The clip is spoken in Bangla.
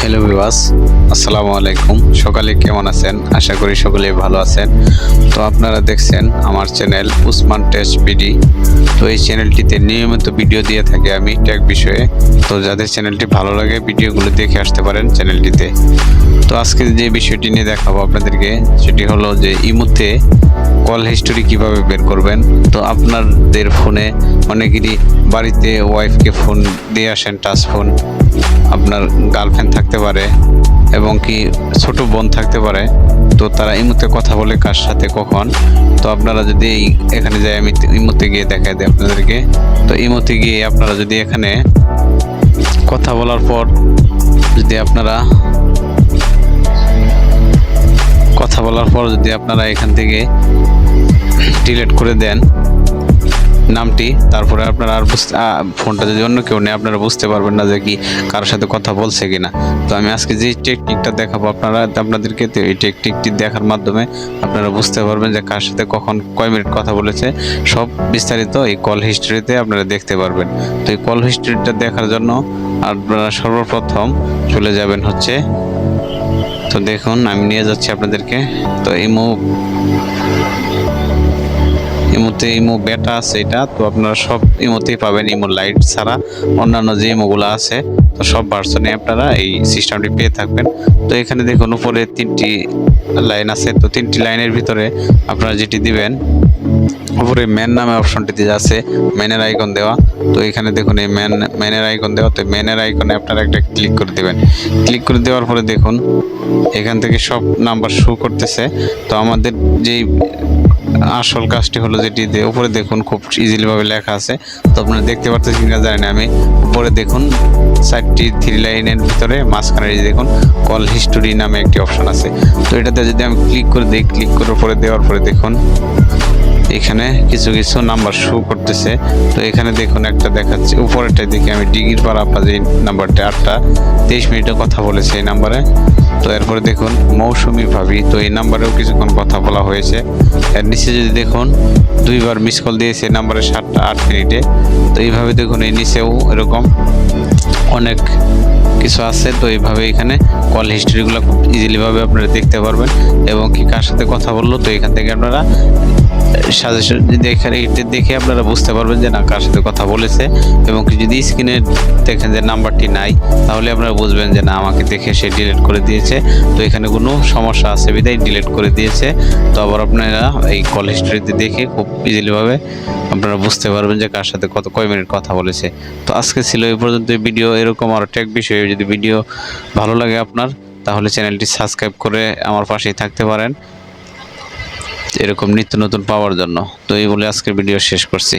হ্যালো বিবাস আসসালামু আলাইকুম সকালে কেমন আছেন? আশা করি সকলে ভালো আছেন। তো আপনারা দেখছেন আমার চ্যানেল উসমান টেস্ট বিডি। তো এই চ্যানেলটিতে নিয়মিত ভিডিও দিয়ে থাকি আমি ট্যাগ বিষয়ে। তো যাদের চ্যানেলটি ভালো লাগে, ভিডিওগুলো দেখে আসতে পারেন চ্যানেলটিতে। তো আজকে যে বিষয়টি নিয়ে দেখাবো আপনাদেরকে, সেটি হলো যে ইমুতে কল হিস্টোরি কীভাবে বের করবেন। তো আপনাদের ফোনে অনেকেরই বাড়িতে ওয়াইফকে ফোন দিয়ে আসেন, টাচ ফোন। আপনার গার্লফ্রেন্ড থাকতে পারে এবং কি ছোট বোন থাকতে পারে, তো তারা ইমুতে কথা বলে কার সাথে কখন। তো আপনারা যদি এই- এখানে যাই, আমি ইমুতে গিয়ে দেখাই দিই আপনাদেরকে। তো ইমুতে গিয়ে আপনারা যদি এখানে কথা বলার পর যদি আপনারা কথা বলার পর যদি আপনারা এখান থেকে ডিলেট করে দেন নামটি, তারপরে আপনারা আর বুঝতে ফোনটা যদি অন্য কেউ নেয়, আপনারা বুঝতে পারবেন না যে কি কারোর সাথে কথা বলছে কিনা। তো আমি আজকে যে টেকনিকটা দেখাবো আপনারা, আপনাদেরকে এই টেকনিকটি দেখার মাধ্যমে আপনারা বুঝতে পারবেন যে কার সাথে কখন কয় মিনিট কথা বলেছে। সব বিস্তারিত এই কল হিস্ট্রিতে আপনারা দেখতে পারবেন। তো এই কল হিস্ট্রিটা দেখার জন্য আপনারা সর্বপ্রথম চলে যাবেন হচ্ছে তো দেখুন, আমি নিয়ে যাচ্ছি আপনাদেরকে। তো ইমো ইমোতে ইমো বেটা আছে এটা, তো আপনারা সব ইমোতেই পাবেন ইমো লাইট ছাড়া। অন্যান্য যে ইমোগুলো আছে, তো সব ভার্সনে আপনারা এই সিস্টেমটি পেয়ে থাকবেন। তো এখানে দেখুন, উপরে তিনটি লাইন আছে, তো তিনটি লাইনের ভিতরে আপনারা যেটি দিবেন, উপরে ম্যান নামে অপশনটিতে আছে ম্যানের আইকন দেওয়া। তো এখানে দেখুন, এই ম্যান ম্যানের আইকন দেওয়া, তো ম্যানের আইকনে আপনারা একটা ক্লিক করে দেবেন। ক্লিক করে দেওয়ার পরে দেখুন, এখান থেকে সব নাম্বার শো করতেছে। তো আমাদের যেই আসল কাজটি হলো যেটি উপরে দেখুন খুব ইজিলিভাবে লেখা আছে। তো আপনারা দেখতে পাচ্ছেন কিনা জানি না আমি। উপরে দেখুন চারটি থ্রি লাইনের ভিতরে, মাঝখানে দেখুন কল হিস্টোরি নামে একটি অপশন আছে। তো এটাতে যদি আমি ক্লিক করে দিই ক্লিক করার পরে, দেওয়ার পরে দেখুন। এখানে কিছু কিছু নাম্বার শো করতেছে। তো এখানে দেখুন একটা দেখাচ্ছে উপরেরটা দেখি আমি ডিগ্রির পার আপা যে নাম্বারটা, আটটা, তেইশ মিনিটে কথা বলেছে এই নাম্বারে। তো এরপরে দেখুন, মৌসুমি ভাবি, তো এই নাম্বারেও কিছুক্ষণ কথা বলা হয়েছে। এর নিচে যদি দেখুন, দুইবার মিস কল দিয়েছে, এই নাম্বারে সাতটা, আট মিনিটে। তো এইভাবে দেখুন, এই নিচেও এরকম অনেক কিছু আছে। তো এইভাবে এখানে কল হিস্ট্রিগুলো খুব ইজিলিভাবে আপনারা দেখতে পারবেন। এবং কি কার সাথে কথা বলল, তো এখান থেকে আপনারা সাজেশন যদি এখানে দেখে আপনারা বুঝতে পারবেন যে না কার সাথে কথা বলেছে এবং যদি স্ক্রিনে দেখেন যে নাম্বারটি নাই, তাহলে আপনারা বুঝবেন যে না, আমাকে দেখে সে ডিলিট করে দিয়েছে। তো এখানে কোনো সমস্যা আছে, বিদায় ডিলিট করে দিয়েছে। তো আবার আপনারা এই কল হিস্ট্রিতে দেখে খুব ইজিলিভাবে আপনারা বুঝতে পারবেন যে কার সাথে কত, কয় মিনিট কথা বলেছে। তো আজকে ছিল এই পর্যন্ত ভিডিও এরকম আরও টেক বিষয়ে যদি ভিডিও ভালো লাগে আপনার, তাহলে চ্যানেলটি সাবস্ক্রাইব করে আমার পাশেই থাকতে পারেন। এরকম নিত্য নতুন পাওয়ার জন্য। তো এই বলে আজকের ভিডিও শেষ করছি।